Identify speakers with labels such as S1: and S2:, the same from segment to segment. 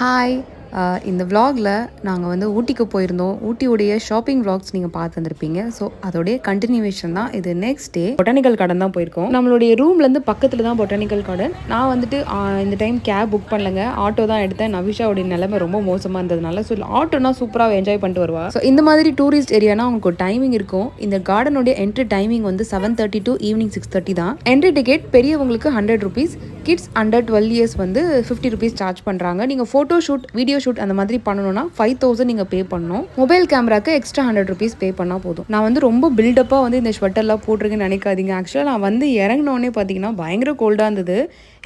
S1: Hi. இந்த vlogல நாங்கள் வந்து ஊட்டிக்கு போயிருந்தோம். ஊட்டியுடைய ஷாப்பிங் vlogs நீங்கள் பார்த்து வந்திருப்பீங்க ஸோ அதோடைய கண்டினியூவேஷன் தான் இது நெக்ஸ்ட் டே பொட்டானிக்கல் கார்டன் தான் போயிருக்கோம். நம்மளுடைய ரூம்லேருந்து பக்கத்தில் தான் பொட்டானிக்கல் கார்டன் நான் வந்துட்டு இந்த டைம் கேப் புக் பண்ணலங்க. ஆட்டோ தான் எடுத்தேன். நவிஷாவுடைய நிலைமை ரொம்ப மோசமாக இருந்ததுனால ஸோ ஆட்டோனா சூப்பராக என்ஜாய் பண்ணிட்டு வருவா. ஸோ இந்த மாதிரி டூரிஸ்ட் ஏரியானா அவங்களுக்கு டைமிங் இருக்கும். இந்த கார்டனுடைய என்ட்ரி டைமிங் வந்து seven thirty to evening six thirty தான். என்ட்ரி டிக்கெட் பெரியவங்களுக்கு hundred rupees kids under twelve years வந்து ஃபிஃப்டி ருபீஸ் சார்ஜ் பண்ணுறாங்க நீங்கள் ஃபோட்டோ ஷூட் வீடியோ ஷூட் அந்த மாதிரி பண்ணணும்னா ஃபைவ் தௌசண்ட் நீங்கள் பே பண்ணணும். மொபைல் கேமராக்கு எக்ஸ்ட்ரா ஹண்ட்ரட் ருபீஸ் பே பண்ணால் போதும். நான் வந்து ரொம்ப பில்டப்பாக வந்து இந்த ஸ்வெட்டர்லாம் போட்டிருக்கேன்னு நினைக்காதீங்க. ஆக்சுவலாக நான் வந்து இறங்கினோடனே பார்த்தீங்கன்னா பயங்கர கோல்டாக இருந்தது.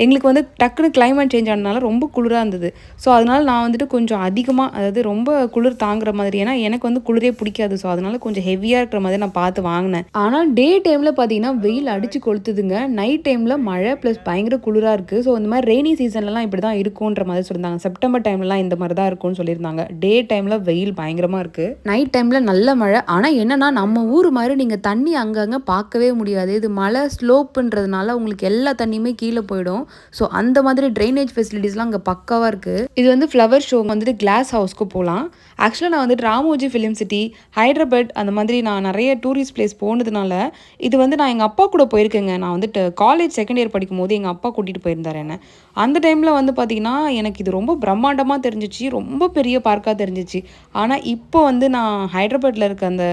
S1: எங்களுக்கு வந்து டக்குன்னு கிளைமேட் சேஞ்ச் ஆனதுனால ரொம்ப குளிராக இருந்தது. ஸோ அதனால் நான் வந்துட்டு கொஞ்சம் அதிகமாக அதாவது ரொம்ப குளிர் தாங்குற மாதிரி ஏன்னா எனக்கு வந்து குளிரே பிடிக்காது. ஸோ அதனால் கொஞ்சம் ஹெவியாக இருக்கிற மாதிரி நான் பார்த்து வாங்கினேன். ஆனால் டே டைமில் பார்த்தீங்கன்னா வெயில் அடித்து கொளுத்துதுங்க. நைட் டைமில் மழை ப்ளஸ் பயங்கர குளிராக இருக்குது ஸோ இந்த மாதிரி ரெய்னி சீசன்லலாம் இப்படி தான் இருக்கும்ன்ற மாதிரி சொல்லியிருந்தாங்க. செப்டம்பர் டைம்லலாம் இந்த மாதிரி தான் இருக்கும்னு சொல்லியிருந்தாங்க. டே டைமில் வெயில் பயங்கரமாக இருக்குது நைட் டைமில் நல்ல மழை. ஆனால் என்னென்னா நம்ம ஊர் மாதிரி நீங்கள் தண்ணி அங்கங்கே பார்க்கவே முடியாது. இது மழை ஸ்லோப்புன்றதுனால உங்களுக்கு எல்லா தண்ணியுமே கீழே போயிடும். ஸோ அந்த மாதிரி ட்ரைனேஜ் ஃபெசிலிட்டிஸ்லாம் அங்கே பக்காவாக இருக்குது இது வந்து ஃப்ளவர் ஷோ வந்துட்டு கிளாஸ் ஹவுஸ்க்கு போகலாம் ஆக்சுவலாக நான் வந்துட்டு ராமோஜி ஃபிலிம் சிட்டி ஹைதராபாத் அந்த மாதிரி நான் நிறைய டூரிஸ்ட் பிளேஸ் போனதுனால இது வந்து நான் எங்கள் அப்பா கூட போயிருக்கேங்க. நான் வந்துட்டு காலேஜ் செகண்ட் இயர் படிக்கும் போது எங்கள் அப்பா கூட்டிகிட்டு போயிருந்தார் என்ன. அந்த டைமில் வந்து பார்த்திங்கன்னா எனக்கு இது ரொம்ப பிரம்மாண்டமாக தெரிஞ்சிச்சு. ரொம்ப பெரிய பார்க்காக தெரிஞ்சிச்சு. ஆனால் இப்போ வந்து நான் ஹைதராபாத்தில் இருக்க அந்த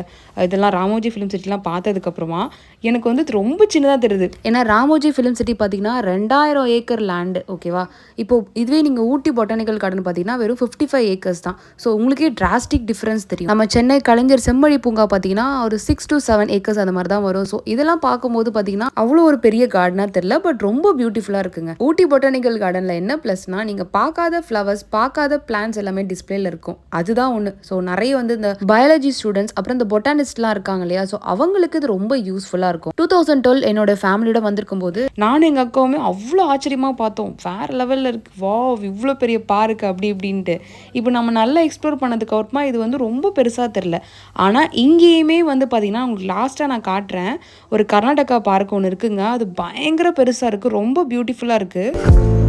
S1: இதெல்லாம் ராமோஜி ஃபிலிம் சிட்டிலாம் பார்த்ததுக்கப்புறமா எனக்கு வந்து ரொம்ப சின்னதாக தெரியுது. ஏன்னா ராமோஜி ஃபிலிம் சிட்டி பார்த்தீங்கன்னா ரெண்டாயிரம் ஏக்கர் லேண்டு ஓகேவா இப்போ இதுவே நீங்கள் ஊட்டி பொட்டானிக்கல் கார்டன் பார்த்தீங்கன்னா வெறும் ஃபிஃப்டி ஃபைவ் ஏக்கர்ஸ் தான். ஸோ உங்களுக்கே டிராஸ்டிக் டிஃப்ரென்ஸ் தெரியும். நம்ம சென்னை கலைஞர் செம்மொழி பூங்கா பார்த்தீங்கன்னா ஒரு சிக்ஸ் டு செவன் ஏக்கர்ஸ் அந்த மாதிரி தான் வரும். ஸோ இதெல்லாம் பார்க்கும்போது பார்த்தீங்கன்னா அவ்வளோ ஒரு பெரிய கார்டனாக தெரியல பட் ரொம்ப பியூட்டிஃபுல்லாக இருக்குங்க. ஊட்டி பொட்டானிக்கல் கார்டனில் என்ன ப்ளஸ்னா நீங்கள் பார்க்காத ஃப்ளவர்ஸ் பார்க்காத பிளான்ஸ் எல்லாமே டிஸ்பிளேல இருக்கும். அதுதான் ஒன்று ஸோ நிறைய வந்து இந்த பயாலஜி ஸ்டூடெண்ட்ஸ் அப்புறம் இந்த பொட்டானிஸ்ட்லாம் இருக்காங்க இல்லையா? ஸோ அவங்களுக்கு இது ரொம்ப யூஸ்ஃபுல்லாக இருக்கும். டூ தௌசண்ட் டுவெல் என்னோட ஃபேமிலியோட வந்திருக்கும் போது நானும் எங்கள் அக்காவுமே அவ்வளோ ஆச்சரியமாக பார்த்தோம். வேற லெவலில் இருக்கு. வா இவ்வளோ பெரிய பார்க்கு அப்படி இப்படின்ட்டு. இப்போ நம்ம நல்லா எக்ஸ்ப்ளோர் பண்ணதுக்கு அப்புறமா இது வந்து ரொம்ப பெருசாக தெரில ஆனால் இங்கேயுமே வந்து பார்த்தீங்கன்னா உங்களுக்கு லாஸ்ட்டாக நான் காட்டுறேன். ஒரு கர்நாடகா பார்க் ஒன்று இருக்குங்க. அது பயங்கர பெருசாக இருக்குது ரொம்ப பியூட்டிஃபுல்லாக இருக்குது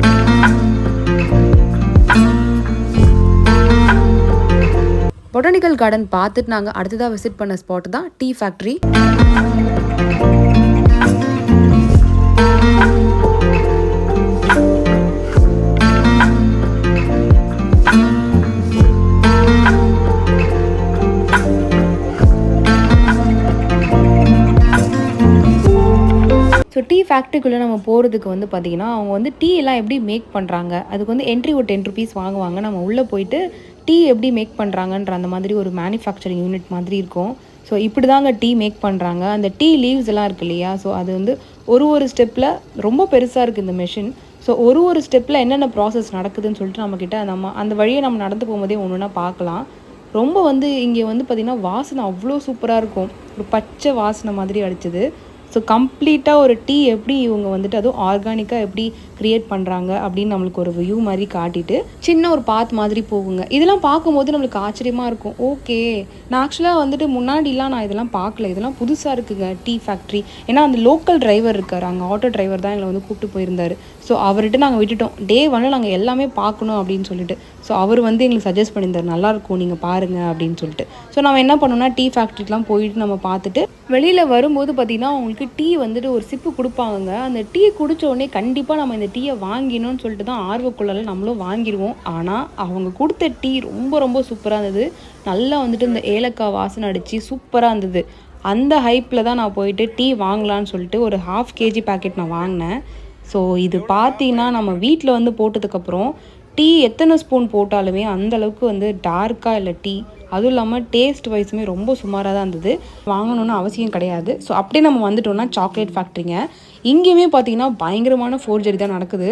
S1: பொட்டானிக்கல் கார்டன் பார்த்துட்டு நாங்கள் அடுத்ததாக விசிட் பண்ண ஸ்பாட் தான் டீ ஃபேக்ட்ரி ஸோ டீ ஃபேக்ட்ரிக்குள்ளே நம்ம போகிறதுக்கு வந்து பார்த்திங்கன்னா அவங்க வந்து டீ எல்லாம் எப்படி மேக் பண்ணுறாங்க அதுக்கு வந்து என்ட்ரி ஒரு டென் ருபீஸ் வாங்குவாங்க. நம்ம உள்ளே போயிட்டு டீ எப்படி மேக் பண்ணுறாங்கன்ற அந்த மாதிரி ஒரு மேனுஃபேக்சரிங் யூனிட் மாதிரி இருக்கும். ஸோ இப்படி தாங்க டீ மேக் பண்ணுறாங்க அந்த டீ லீவ்ஸ் எல்லாம் இருக்கு இல்லையா? ஸோ அது வந்து ஒரு ஒரு ஸ்டெப்பில் ரொம்ப பெருசாக இருக்குது இந்த மிஷின் ஸோ ஒரு ஒரு ஸ்டெப்பில் என்னென்ன ப்ராசஸ் நடக்குதுன்னு சொல்லிட்டு நம்மக்கிட்ட நம்ம அந்த வழியை நம்ம நடந்து போகும்போதே ஒன்று ஒன்றா பார்க்கலாம். ரொம்ப வந்து இங்கே வந்து பார்த்திங்கன்னா வாசனை அவ்வளோ சூப்பராக இருக்கும். ஒரு பச்சை வாசனை மாதிரி அடிச்சது. ஸோ கம்ப்ளீட்டாக ஒரு டீ எப்படி இவங்க வந்துட்டு அதுவும் ஆர்கானிக்காக எப்படி க்ரியேட் பண்ணுறாங்க அப்படின்னு நம்மளுக்கு ஒரு வியூ மாதிரி காட்டிட்டு சின்ன ஒரு பாத் மாதிரி போகுங்க. இதெல்லாம் பார்க்கும்போது நம்மளுக்கு ஆச்சரியமாக இருக்கும். ஓகே நான் ஆக்சுவலாக வந்துட்டு முன்னாடிலாம் நான் இதெல்லாம் பார்க்கல. இதெல்லாம் புதுசாக இருக்குங்க டீ ஃபேக்ட்ரி ஏன்னா அந்த லோக்கல் டிரைவர் இருக்கார். அங்கே ஆட்டோ டிரைவர் தான் எங்களை வந்து கூப்பிட்டு போயிருந்தாரு. ஸோ அவர்கிட்ட நாங்கள் விட்டுட்டோம். டே ஒன்று நாங்கள் எல்லாமே பார்க்கணும் அப்படின்னு சொல்லிட்டு. ஸோ அவர் வந்து எங்களுக்கு சஜஸ்ட் பண்ணியிருந்தார் நல்லாயிருக்கும் நீங்கள் பாருங்கள் அப்படின்னு சொல்லிட்டு. ஸோ நம்ம என்ன பண்ணோம்னா டீ ஃபேக்ட்ரிக்கெலாம் போயிட்டு நம்ம பார்த்துட்டு வெளியில் வரும்போது பார்த்திங்கன்னா அவங்களுக்கு டீ வந்துட்டு ஒரு சிப்பு கொடுப்பாங்க அந்த டீ குடிச்ச உடனே கண்டிப்பாக நம்ம இந்த டீயை வாங்கினோம்னு சொல்லிட்டு தான் ஆர்வக்குள்ளால நம்மளும் வாங்கிடுவோம். ஆனால் அவங்க கொடுத்த டீ ரொம்ப ரொம்ப சூப்பராக இருந்தது. நல்லா வந்துட்டு இந்த ஏலக்காய் வாசனை அடித்து சூப்பராக இருந்தது. அந்த ஹைப்பில் தான் நான் போயிட்டு டீ வாங்கலான்னு சொல்லிட்டு ஒரு ஹாஃப் கேஜி பேக்கெட் நான் வாங்கினேன். ஸோ இது பார்த்தீங்கன்னா நம்ம வீட்டில் வந்து போட்டதுக்கப்புறம் டீ எத்தனை ஸ்பூன் போட்டாலுமே அந்தளவுக்கு வந்து டார்க்காக இல்லை டீ. அதுவும் இல்லாமல் டேஸ்ட் வைஸுமே ரொம்ப சுமாராக தான் இருந்தது. வாங்கணும்னு அவசியம் கிடையாது. ஸோ அப்படியே நம்ம வந்துட்டோம்னா சாக்லேட் ஃபேக்ட்ரிங்க இங்கேயுமே பார்த்தீங்கன்னா பயங்கரமான ஃபோர்ஜரி தான் நடக்குது.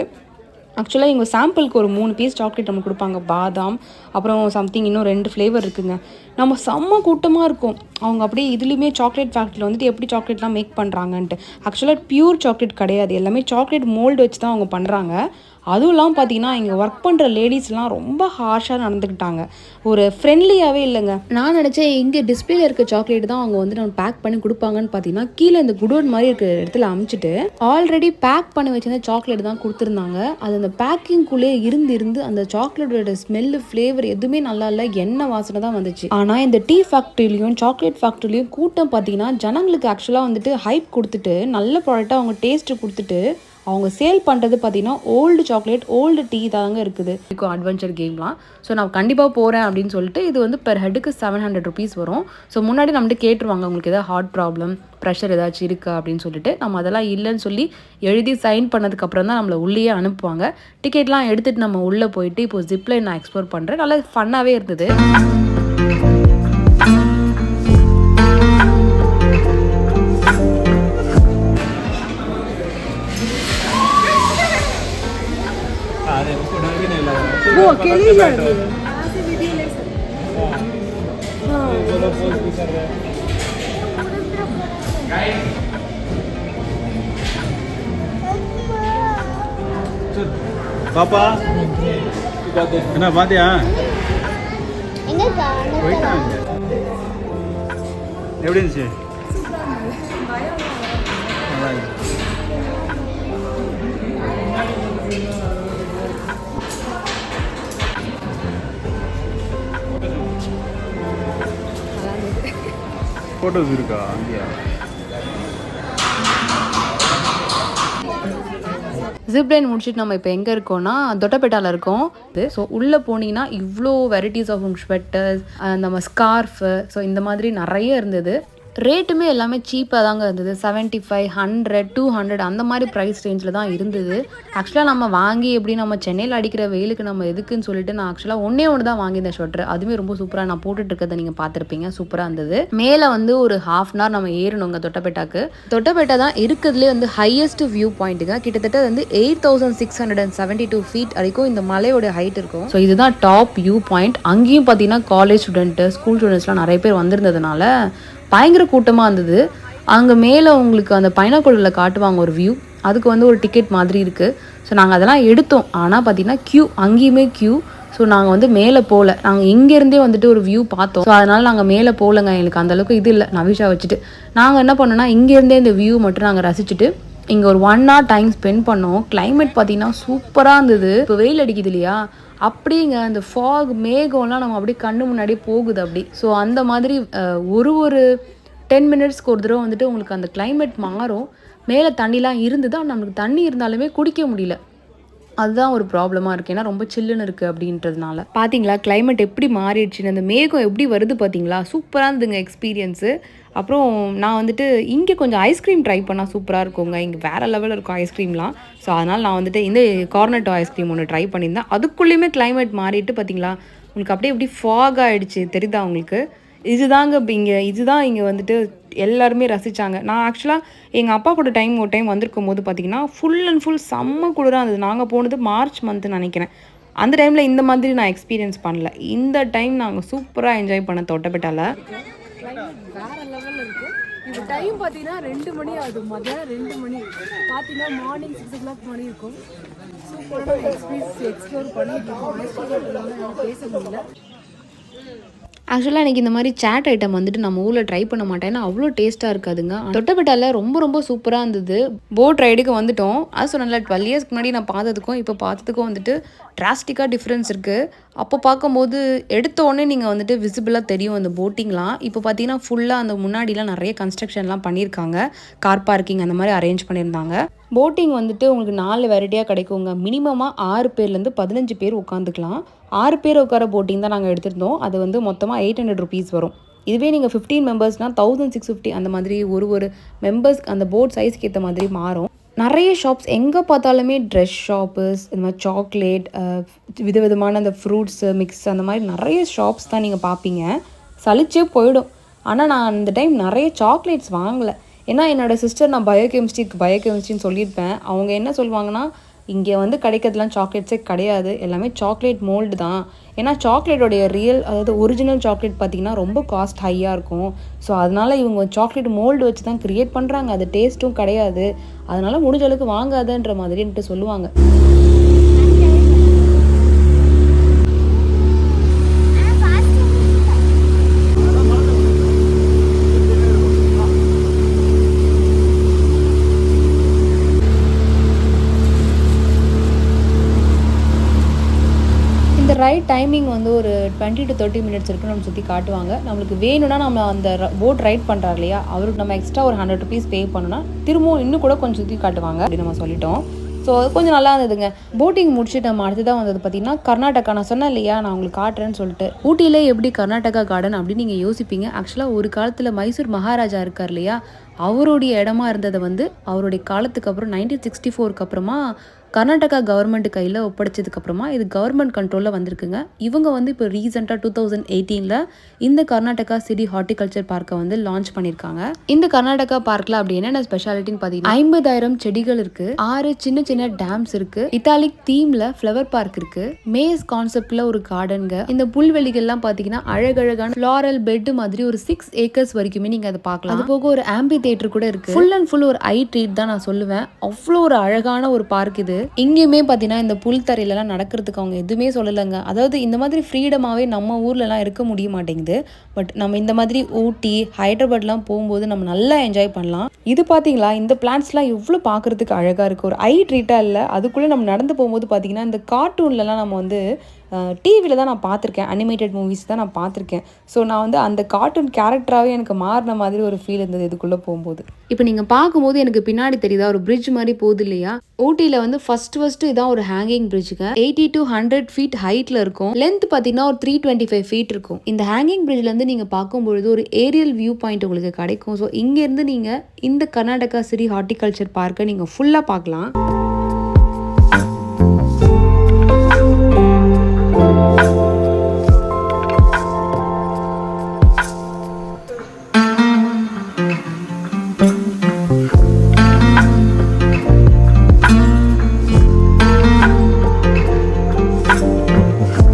S1: ஆக்சுவலாக இவங்க சாம்பிளுக்கு ஒரு மூணு பீஸ் சாக்லேட் நம்ம கொடுப்பாங்க. பாதாம் அப்புறம் சம்திங் இன்னும் ரெண்டு ஃப்ளேவர் இருக்குதுங்க நம்ம செம்ம கூட்டமாக இருக்கும். அவங்க அப்படியே இதுலேயுமே சாக்லேட் ஃபேக்ட்ரியில் வந்துட்டு எப்படி சாக்லேட்லாம் மேக் பண்ணுறாங்கன்ட்டு ஆக்சுவலாக பியூர் சாக்லேட் கிடையாது. எல்லாமே சாக்லேட் மோல்டு வச்சு தான் அவங்க பண்ணுறாங்க அதுவும் இல்லாமல் பார்த்தீங்கன்னா இங்கே ஒர்க் பண்ணுற லேடிஸ்லாம் ரொம்ப ஹார்ஷாக நடந்துக்கிட்டாங்க. ஒரு ஃப்ரெண்ட்லியாகவே இல்லைங்க. நான் நினச்சேன் இங்கே டிஸ்பிளேல இருக்க சாக்லேட் தான் அவங்க வந்து நம்ம பேக் பண்ணி கொடுப்பாங்கன்னு பார்த்தீங்கன்னா கீழே இந்த குடோன் மாதிரி இருக்கிற இடத்துல அமைச்சிட்டு ஆல்ரெடி பேக் பண்ணி வச்சிருந்த சாக்லேட் தான் கொடுத்துருந்தாங்க. அது அந்த பேக்கிங்குள்ளே இருந்து இருந்து அந்த சாக்லேட்டோட ஸ்மெல்லு ஃப்ளேவர் எதுவுமே நல்லா இல்லை எண்ணெய் வாசனை தான் வந்துச்சு. ஆனால் இந்த டீ ஃபேக்ட்ரிலையும் சாக்லேட் ஃபேக்ட்ரிலையும் கூட்டம் பார்த்தீங்கன்னா ஜனங்களுக்கு ஆக்சுவலாக வந்துட்டு ஹைப் கொடுத்துட்டு நல்ல ப்ராடக்டாக அவங்க டேஸ்ட்டு கொடுத்துட்டு அவங்க சேல் பண்ணுறது பார்த்தீங்கன்னா ஓல்டு சாக்லேட் ஓல்டு டீ தாங்க இருக்குது. இருக்கும் அட்வென்ச்சர் கேம்லாம் ஸோ நான் கண்டிப்பாக போகிறேன் அப்படின்னு சொல்லிட்டு இது வந்து பெர் ஹெட்டுக்கு செவன் ஹண்ட்ரட் ருபீஸ் வரும். ஸோ முன்னாடி நம்மகிட்ட கேட்டுருவாங்க உங்களுக்கு ஏதாவது ஹார்ட் ப்ராப்ளம் ப்ரெஷர் ஏதாச்சும் இருக்கா? அப்படின்னு சொல்லிட்டு. நம்ம அதெல்லாம் இல்லைன்னு சொல்லி எழுதி சைன் பண்ணதுக்கப்புறம் தான் நம்மளை உள்ளேயே அனுப்புவாங்க. டிக்கெட்லாம் எடுத்துகிட்டு நம்ம உள்ளே போயிட்டு இப்போ ஜிப்லைன் நான் எக்ஸ்ப்ளோர் பண்ணுறேன் நல்லா ஃபன்னாகவே இருந்தது.
S2: रहा वो अकेले जा रही है वो लोग पोज भी कर रहे हैं பாப்பா என்ன பாத்தியா
S3: எங்கக்கா
S2: போயிட்டான் எப்படி இருந்துச்சு ஃபோட்டோஸ் இருக்கா? அங்கேயா?
S1: ஜிப்லைன் முடிச்சுட்டு நம்ம இப்போ எங்கே இருக்கோம்னா தொட்டப்பேட்டாவில் இருக்கோம். இது ஸோ உள்ளே போனீங்கன்னா இவ்வளோ வெரைட்டிஸ் ஆஃப் ஸ்வெட்டர்ஸ் நம்ம ஸ்கார்ஃபு ஸோ இந்த மாதிரி நிறைய இருந்தது. ரேட்டுமே எல்லாமே சீப்பாக தாங்க இருந்தது. Seventy five hundred two hundred அந்த மாதிரி ப்ரைஸ் ரேஞ்சில் தான் இருந்தது. ஆக்சுவலாக நம்ம வாங்கி எப்படி நம்ம சென்னையில் அடிக்கிற வெயிலுக்கு நம்ம எதுக்குன்னு சொல்லிட்டு நான் ஆக்சுவலாக ஒன்றே ஒன்று தான் வாங்கியிருந்தேன் ஸ்வெட்டர் அதுவுமே ரொம்ப சூப்பராக நான் போட்டுட்டு இருக்கிறத நீங்கள் பார்த்துருப்பீங்க. சூப்பராக இருந்தது. மேலே வந்து ஒரு ஹாஃப் அன் ஹவர் நம்ம ஏறணுங்க தொட்டப்பேட்டாக்கு. தொட்டபெட்டா தான் இருக்கிறதுலே வந்து ஹையஸ்ட் வியூ பாயிண்ட்டுங்க கிட்டத்தட்ட வந்து eight thousand six hundred and seventy two feet வரைக்கும் இந்த மலையோட ஹைட் இருக்கும். ஸோ இதுதான் டாப் வியூ பாயிண்ட் அங்கேயும் பார்த்தீங்கன்னா காலேஜ் ஸ்டூடெண்ட்டு ஸ்கூல் ஸ்டூடெண்ட்ஸ்லாம் நிறைய பேர் வந்திருந்ததுனால பயங்கர கூட்டமாக இருந்தது. அங்கே மேலே உங்களுக்கு அந்த பைனாக்குழலில் காட்டுவாங்க ஒரு வியூ அதுக்கு வந்து ஒரு டிக்கெட் மாதிரி இருக்குது ஸோ நாங்கள் அதெல்லாம் எடுத்தோம். ஆனால் பார்த்தீங்கன்னா க்யூ அங்கேயுமே க்யூ ஸோ நாங்கள் வந்து மேலே போகல நாங்கள் இங்கேருந்தே வந்துட்டு ஒரு வியூ பார்த்தோம். ஸோ அதனால் நாங்கள் மேலே போகலங்க எங்களுக்கு அந்த அளவுக்கு இது இல்லை. நவிஷா வச்சுட்டு. நாங்கள் என்ன பண்ணோன்னா இங்கேருந்தே இந்த வியூ மட்டும் நாங்கள் ரசிச்சுட்டு இங்கே ஒரு ஒன் ஹவர் டைம் ஸ்பெண்ட் பண்ணோம். கிளைமேட் பார்த்தீங்கன்னா சூப்பராக இருந்தது. இப்போ வெயில் அடிக்குது இல்லையா? அப்படிங்க அந்த ஃபாக் மேகம்லாம் நம்ம அப்படியே கண்ணு முன்னாடியே போகுது அப்படி. ஸோ அந்த மாதிரி ஒரு ஒரு டென் மினிட்ஸ்க்கு ஒரு தடவை வந்துட்டு உங்களுக்கு அந்த கிளைமேட் மாறும். மேலே தண்ணிலாம் இருந்தது. ஆனால் நம்மளுக்கு தண்ணி இருந்தாலுமே குடிக்க முடியல. அதுதான் ஒரு ப்ராப்ளமாக இருக்குது ஏன்னா ரொம்ப சில்லுன்னு இருக்குது அப்படின்றதுனால. பார்த்தீங்களா கிளைமேட் எப்படி மாறிடுச்சுன்னு அந்த மேகம் எப்படி வருது பார்த்தீங்களா சூப்பராக இருந்ததுங்க எக்ஸ்பீரியன்ஸு அப்புறம் நான் வந்துட்டு இங்கே கொஞ்சம் ஐஸ்கிரீம் ட்ரை பண்ணால் சூப்பராக இருக்குங்க. இங்கே வேறு லெவலில் இருக்கும் ஐஸ்கிரீம்லாம் ஸோ அதனால் நான் வந்துட்டு இந்த கார்னட்டோ ஐஸ்கிரீம் ஒன்று ட்ரை பண்ணியிருந்தேன். அதுக்குள்ளேயுமே கிளைமேட் மாறிட்டு பார்த்தீங்களா உங்களுக்கு அப்படியே எப்படி ஃபாக் ஆகிடுச்சு தெரியுதா உங்களுக்கு? இதுதாங்க இப்போ இங்கே இதுதான் இங்கே வந்துட்டு எல்லாருமே ரசித்தாங்க நான் ஆக்சுவலாக எங்கள் அப்பா கூட டைம் ஒரு டைம் வந்திருக்கும் போது பார்த்தீங்கன்னா ஃபுல் அண்ட் ஃபுல் செம்ம குளிராக இருந்தது. நாங்கள் போனது மார்ச் மந்த்து நினைக்கிறேன். அந்த டைமில் இந்த மாதிரி நான் எக்ஸ்பீரியன்ஸ் பண்ணல. இந்த டைம் நாங்கள் சூப்பராக என்ஜாய் பண்ண தொட்டப்பெட்டால.
S4: வேற லெவலில் இருக்கும் இப்போ டைம் பார்த்தீங்கன்னா ரெண்டு மணி ஆகுது. மதியம் ரெண்டு மணி. பார்த்தீங்கன்னா மார்னிங் சிக்ஸ் ஓ கிளாக் மணி இருக்கும். சூப்பரான எக்ஸ்பீரியன்ஸ் எக்ஸ்ப்ளோர் பண்ணிட்டு இருக்கோம் பேச முடியல.
S1: ஆக்சுவலாக எனக்கு இந்த மாதிரி சேட் ஐட்டம் வந்துட்டு நம்ம ஊரில் ட்ரை பண்ண மாட்டேன். ஏன்னா அவ்வளோ டேஸ்ட்டாக இருக்காதுங்க. தொட்டப்பெட்டால ரொம்ப ரொம்ப சூப்பராக இருந்தது. போட் ரைடுக்கு வந்துட்டோம். அது சொன்னால டுவெல் இயர்ஸ்க்கு முன்னாடி நான் பார்த்ததுக்கும் இப்போ பார்த்ததுக்கும் வந்துட்டு டிராஸ்டிக்காக டிஃப்ரென்ஸ் இருக்குது அப்போ பார்க்கும்போது எடுத்த உடனே நீங்கள் வந்துட்டு விசிபிளாக தெரியும் அந்த போட்டிங்லாம் இப்போ பார்த்தீங்கன்னா ஃபுல்லாக அந்த முன்னாடிலாம் நிறைய கன்ஸ்ட்ரக்ஷன்லாம் பண்ணியிருக்காங்க. கார் பார்க்கிங் அந்த மாதிரி அரேஞ்ச் பண்ணியிருந்தாங்க. போட்டிங் வந்துட்டு உங்களுக்கு நாலு வெரைட்டியாக கிடைக்குங்க. மினிமமாக ஆறு பேர்லேருந்து பதினஞ்சு பேர் உட்காந்துக்கலாம். ஆறு பேர் உட்கார போட்டிங் தான் நாங்கள் எடுத்திருந்தோம். அது வந்து மொத்தமாக எயிட் ஹண்ட்ரட் ருபீஸ் வரும். இதுவே நீங்கள் ஃபிஃப்டீன் மெம்பர்ஸ்னால் தௌசண்ட் சிக்ஸ் ஃபிஃப்டி அந்த மாதிரி ஒரு ஒரு மெம்பர்ஸ்க்கு அந்த போட் சைஸ்க்கு ஏற்ற மாதிரி மாறும். நிறைய ஷாப்ஸ் எங்கே பார்த்தாலுமே ட்ரெஸ் ஷாப்ஸ் இந்த மாதிரி சாக்லேட் விதவிதமான அந்த ஃப்ரூட்ஸு மிக்ஸ் அந்த மாதிரி நிறைய ஷாப்ஸ் தான் நீங்கள் பார்ப்பீங்க. சளிச்சே போயிடும். ஆனால் நான் அந்த டைம் நிறைய சாக்லேட்ஸ் வாங்கலை. ஏன்னா என்னோடய சிஸ்டர் நான் பயோகெமிஸ்ட்ரிக்கு பயோகெமிஸ்ட்ரின்னு சொல்லியிருப்பேன். அவங்க என்ன சொல்லுவாங்கன்னா இங்கே வந்து கிடைக்கிறதுலாம் சாக்லேட்ஸே கிடையாது. எல்லாமே சாக்லேட் மோல்டு தான். ஏன்னா சாக்லேட்டோடைய ரியல் அதாவது ஒரிஜினல் சாக்லேட் பார்த்தீங்கன்னா ரொம்ப காஸ்ட் ஹையாக இருக்கும். ஸோ அதனால் இவங்க சாக்லேட் மோல்டு வச்சு தான் க்ரியேட் பண்ணுறாங்க அது டேஸ்ட்டும் கிடையாது. அதனால் முடிஞ்ச அளவுக்கு வாங்காதன்ற மாதிரி என்கிட்ட சொல்லுவாங்க. டைமிங் வந்து ஒரு டுவெண்ட்டி டு தேர்ட்டி மினிட்ஸ் இருக்குன்னு நம்ம சுற்றி காட்டுவாங்க. நம்மளுக்கு வேணும்னா நம்ம அந்த போட் ரைட் பண்ணுறாரு இல்லையா? அவருக்கு நம்ம எக்ஸ்ட்ரா ஒரு ஹண்ட்ரட் ருபீஸ் பே பண்ணோன்னா திரும்பவும் இன்னும் கூட கொஞ்சம் சுற்றி காட்டுவாங்க. அப்படின்னு நம்ம சொல்லிட்டோம். ஸோ அது கொஞ்சம் நல்லா இருந்ததுங்க. போட்டிங் முடிச்சுட்டு நம்ம அடுத்ததான் வந்தது பார்த்தீங்கன்னா கர்நாடகா. நான் சொன்னேன் இல்லையா? நான் உங்களுக்கு காட்டுறேன்னு சொல்லிட்டு. ஊட்டியில் எப்படி கர்நாடகா கார்டன் அப்படின்னு நீங்கள் யோசிப்பீங்க. ஆக்சுவலாக ஒரு காலத்தில் மைசூர் மகாராஜா இருக்கார் இல்லையா? அவருடைய இடமா இருந்ததை வந்து அவருடைய காலத்துக்கு அப்புறம் நைன்டீன் சிக்ஸ்டி ஃபோருக்கு அப்புறமா கர்நாடகா கவர்மெண்ட் கையில் ஒப்படைச்சதுக்கப்புறமா இது கவர்மெண்ட் கண்ட்ரோலில் வந்திருக்குங்க. இவங்க வந்து இப்போ ரீசெண்டாக டூ தௌசண்ட் எயிட்டீனில் இந்த கர்நாடகா சிட்டி ஹார்டிகல்ச்சர் பார்க்கை வந்து லான்ச் பண்ணியிருக்காங்க இந்த கர்நாடகா பார்க்கில் அப்படி என்னென்ன ஸ்பெஷாலிட்டின்னு பார்த்தீங்கன்னா ஐம்பதாயிரம் செடிகள் இருக்குது ஆறு சின்ன சின்ன டேம்ஸ் இருக்குது இத்தாலிக் தீமில் ஃப்ளவர் பார்க் இருக்குது மேஸ் கான்செப்டில் ஒரு கார்டனுங்க இந்த புல்வெளிகள்லாம் பார்த்தீங்கன்னா அழகழகான ஃப்ளாரல் பெட் மாதிரி ஒரு சிக்ஸ் ஏக்கர்ஸ் வரைக்குமே நீங்கள் அதை பார்க்கலாம். அது போக ஒரு ஆம்பி தேட்டர் கூட இருக்குது ஃபுல் அண்ட் ஃபுல் ஒரு ஐ ட்ரீட் தான் நான் சொல்லுவேன். அவ்வளோ ஒரு அழகான ஒரு பார்க் இது. இங்கேயுமே பார்த்தீங்கன்னா இந்த புல் தரையிலலாம் நடக்கிறதுக்கு அவங்க எதுவுமே சொல்லலைங்க. அதாவது இந்த மாதிரி ஃப்ரீடமாகவே நம்ம ஊர்லலாம் இருக்க முடிய மாட்டேங்குது. பட் நம்ம இந்த மாதிரி ஊட்டி ஹைதராபாத்லாம் போகும்போது நம்ம நல்லா என்ஜாய் பண்ணலாம். இது பார்த்தீங்களா? இந்த பிளான்ஸ்லாம் எவ்வளோ பார்க்குறதுக்கு அழகாக இருக்குது ஒரு ஐ ட்ரீட்டாக இல்லை அதுக்குள்ளே நம்ம நடந்து போகும்போது பார்த்தீங்கன்னா இந்த கார்ட்டூன்லலாம் நம்ம வந்து டிவியில் தான் நான் பார்த்துருக்கேன். அனிமேட்டட் மூவிஸ் தான் நான் பார்த்துருக்கேன். ஸோ நான் வந்து அந்த கார்ட்டூன் கேரக்டராகவே எனக்கு மாறின மாதிரி ஒரு ஃபீல் இருந்தது இதுக்குள்ளே போகும்போது. இப்போ நீங்கள் பார்க்கும்போது எனக்கு பின்னாடி தெரியுதா? ஒரு பிரிட்ஜ் மாதிரி போகுது இல்லையா? ஊட்டியில் வந்து ஃபர்ஸ்ட் ஃபர்ஸ்ட் இதான் ஒரு ஹேங்கிங் பிரிட்ஜுக்கு எயிட்டி டு ஹண்ட்ரட் ஃபீட் ஹைட்டில் இருக்கும். லென்த் பார்த்தீங்கன்னா ஒரு த்ரீ டுவெண்ட்டி ஃபைவ் ஃபீட் இருக்கும். இந்த ஹேங்கிங் பிரிட்ஜ்லேருந்து நீங்கள் பார்க்கும்பொழுது ஒரு ஏரியல் வியூ பாயிண்ட் உங்களுக்கு கிடைக்கும். ஸோ இங்கேருந்து நீங்கள் இந்த கர்நாடகா சிரி ஹார்டிகல்ச்சர் பார்க்கை நீங்கள் ஃபுல்லாக பார்க்கலாம்.